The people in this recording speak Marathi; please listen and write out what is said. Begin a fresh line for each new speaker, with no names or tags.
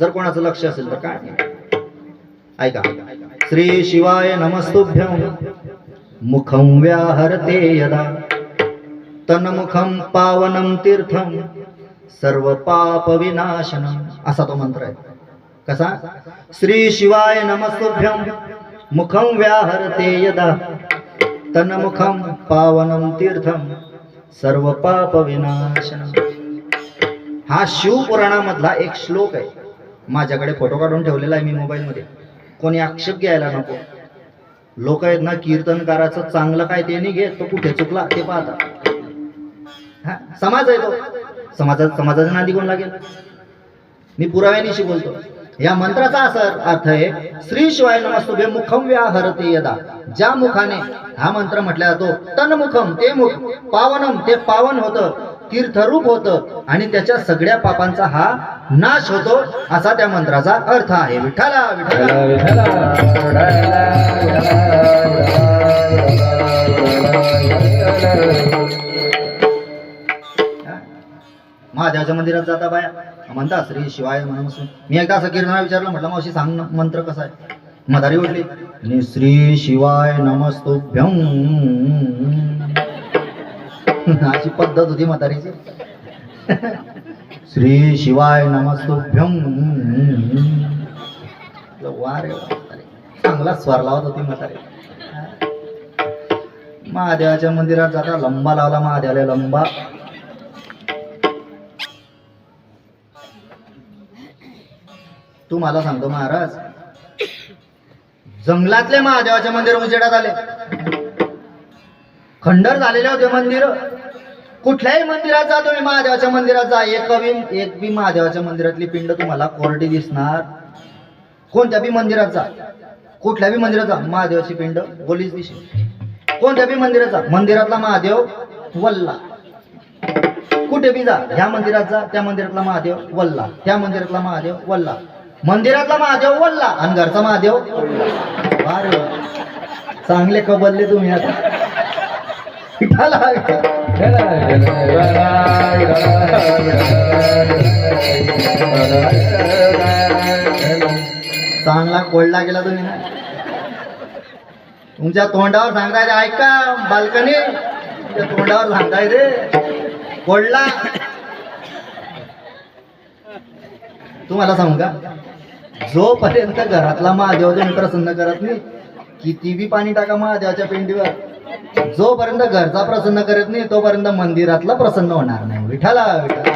जर कोणाचं लक्ष असेल तर काय? ऐका. श्री शिवाय नमस्तुभ्यं. मुखं व्याहरते यदा. तन्मुखं पावनं तीर्थं. सर्व पाप विनाशनम असा तो मंत्र आहे. कसा? श्री शिवाय नमस्तुभ्यं. मुखं व्याहरते यदा. तन्मुखं पावनं तीर्थं. सर्व पाप विनाशनम हा शिवपुराणामधला एक श्लोक आहे. माझ्याकडे फोटो काढून ठेवलेला आहे मी मोबाईलमध्ये. कोणी आक्षेप घ्यायला नको. लोक आहेत ना कीर्तनकाराचं चांगलं काय ते नाही घेत तो कुठे चुकला ते पाहता हा, समाज आहे तो. समाजात समाजाचा नादी कोण लागेल? मी पुराव्यानिशी बोलतो. या मंत्राचा असा अर्थ आहे श्री शिवाय नमस्तुभे मुखम व्याहरते यदा. ज्या मुखाने हा मंत्र म्हटला जातो तन मुखम ते मुख पावनम ते पावन होतं. तीर्थरूप होतं आणि त्याच्या सगळ्या पापांचा हा नाश होतो असा त्या मंत्राचा अर्थ आहे. विठ्ठला विठ्ठला. महादेवाच्या मंदिरात जाता बाया. म्हणता श्री शिवाय म्हणून मी एकदा असं कीर्तना विचारलं म्हटलं मावशी सांग ना मंत्र कसा आहे? मदारी उठली आणि श्री शिवाय नमस्तुभ्यं. अशी पद्धत होती म्हातारीची. श्री शिवाय नमस्तुभ्यम म्हटलं, वा रे चांगला स्वर लावत होती म्हातारी. महादेवाच्या मंदिरात जाता लंबा लावला महादेवाला लंबा. तू मला सांगतो महाराज जंगलातले महादेवाचे मंदिर उजेडात आले. खंडर झालेले होते मंदिर. कुठल्याही मंदिरात जा तुम्ही महादेवाच्या मंदिरात जा. एक कवी एक बी महादेवाच्या मंदिरातली पिंड तुम्हाला कोरडी दिसणार. कोणत्या बी मंदिरात जा. कुठल्या बी मंदिरात जा. महादेवाची पिंड बोलीच दिसेल कोणत्या बी मंदिरात जा. मंदिरातला महादेव वल्ला. कुठे बी जा. ह्या मंदिरात जा. त्या मंदिरातला महादेव वल्ला. त्या मंदिरातला महादेव वल्ला. मंदिरातला महादेव वल्ला. आणि घरचा महादेव अरे चांगले कबलले तुम्ही आता. चांगला कोल्डा गेला तुम्ही. ना तुमच्या तोंडावर सांगताय रे ऐका बाल्कनी. तुमच्या तोंडावर सांगताय रे. कोल्डा तुम्हाला सांगू का? जोपर्यंत घरातला महादेवाचे प्रसन्न करत नाही किती बी पाणी टाका महादेवाच्या पिंडीवर. जोपर्यंत घरचा प्रसन्न करत नाही तोपर्यंत मंदिरातला प्रसन्न होणार नाही. विठाला विठाला